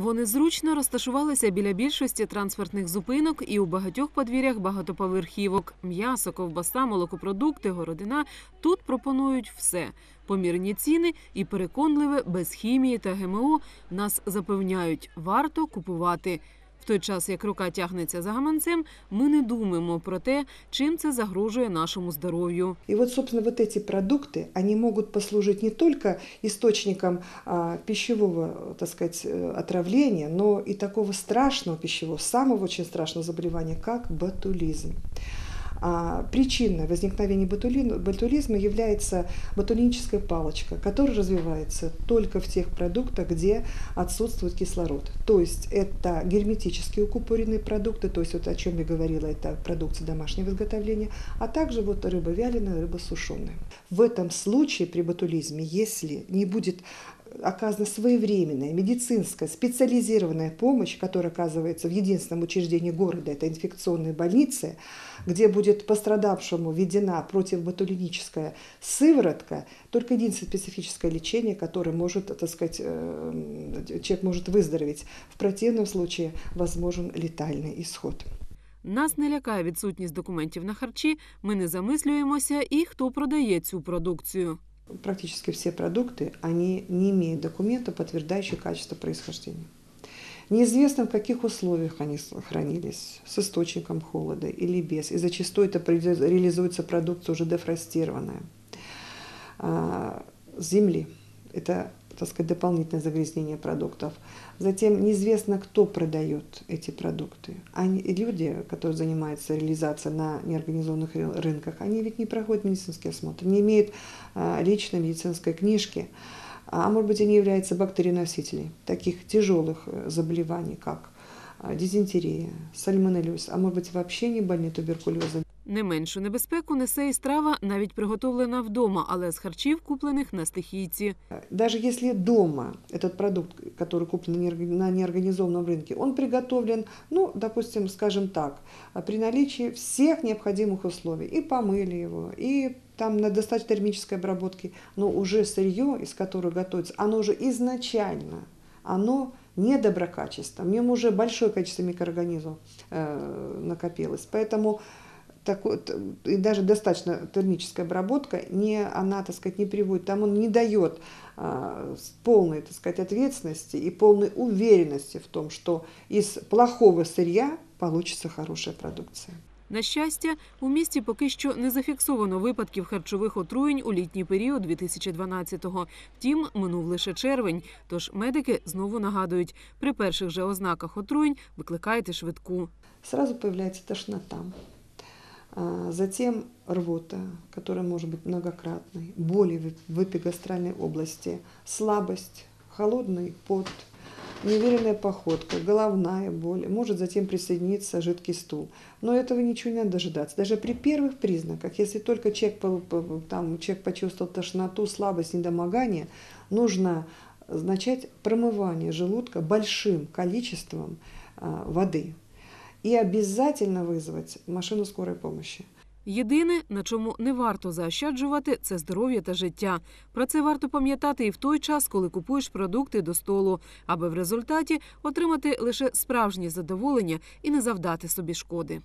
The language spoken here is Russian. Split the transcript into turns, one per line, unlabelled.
Вони зручно розташувалися біля більшості транспортних зупинок і у багатьох подвір'ях багатоповерхівок. М'ясо, ковбаса, молокопродукти, городина тут пропонують все. Помірні ціни і переконливе без хімії та ГМО нас запевняють, варто купувати В той час, як рука тягнеться за гаманцем, ми не думаємо про те, чим це загрожує нашому здоров'ю.
И вот, собственно, вот эти продукты, они могут послужить не только источником а, пищевого, так сказать, э, отравления, но и такого страшного пищевого, самого очень страшного заболевания, как ботулизм. А причиной возникновения ботули- ботулизма является ботулиническая палочка, которая развивается только в тех продуктах, где отсутствует кислород. То есть это герметически укупоренные продукты, то есть вот о чем я говорила, это продукция домашнего изготовления, а также вот рыба вяленая, рыба сушеная. В этом случае при ботулизме, если не будет оказана своевременная медицинская специализированная помощь, которая оказывается в единственном учреждении города, это инфекционная больница, где будет пострадавшему введена противоботулиническая сыворотка, только единственное специфическое лечение, которое может, так сказать, э, человек может выздороветь. В противном случае возможен летальный исход.
Нас не лякає відсутність документів на харчі. Ми не замислюємося, і хто продає цю продукцію.
Практически все продукты, они не имеют документа, подтверждающих качество происхождения. Неизвестно, в каких условиях они хранились, с источником холода или без. И зачастую это реализуется продукция уже дефростированная. А, с земли. Это, так сказать, дополнительное загрязнение продуктов. Затем неизвестно, кто продает эти продукты. Они, люди, которые занимаются реализацией на неорганизованных ры- рынках, они ведь не проходят медицинский осмотр, не имеют а, личной медицинской книжки. А может быть, они являются бактерионосителями таких тяжелых э, заболеваний, как а, дизентерия, сальмонеллез, а может быть, вообще не больны туберкулезом.
Не меншу небезпеку несе і страва, навіть приготовлена вдома, але з харчів, куплених на стихійці.
Даже если дома этот продукт, который куплен на неорг- на неорганизованном рынке, он приготовлен, ну, допустим, скажем так, а, при наличии всех необходимых условий, и помыли его, и там на достаточно термической обработке, но уже сырье, из которого готовится, оно уже изначально, оно недоброкачество, в нем уже большое количество микроорганизмов э, накопилось, поэтому такой, и даже достаточно термическая обработка, не, она, так сказать, не приводит, там он не дает а, полной, так сказать, ответственности и полной уверенности в том, что из плохого сырья получится хорошая продукция.
На щастя, у місті поки що не зафіксовано випадків харчових отруєнь у літній період 2012-го. Втім, минув лише червень. Тож медики знову нагадують, при перших же ознаках отруєнь викликайте швидку.
Сразу появляется тошнота, затем рвота, которая может быть многократной, боли в- эпигастральной области, слабость, холодный пот, неуверенная походка, головная боль, может затем присоединиться жидкий стул. Но этого ничего не надо дожидаться. Даже при первых признаках, если только человек, там, человек почувствовал тошноту, слабость, недомогание, нужно начать промывание желудка большим количеством а, воды. И обязательно вызвать машину скорой помощи.
Єдине, на чому не варто заощаджувати, це здоров'я та життя. Про це варто пам'ятати і в той час, коли купуєш продукти до столу, аби в результаті отримати лише справжнє задоволення і не завдати собі шкоди.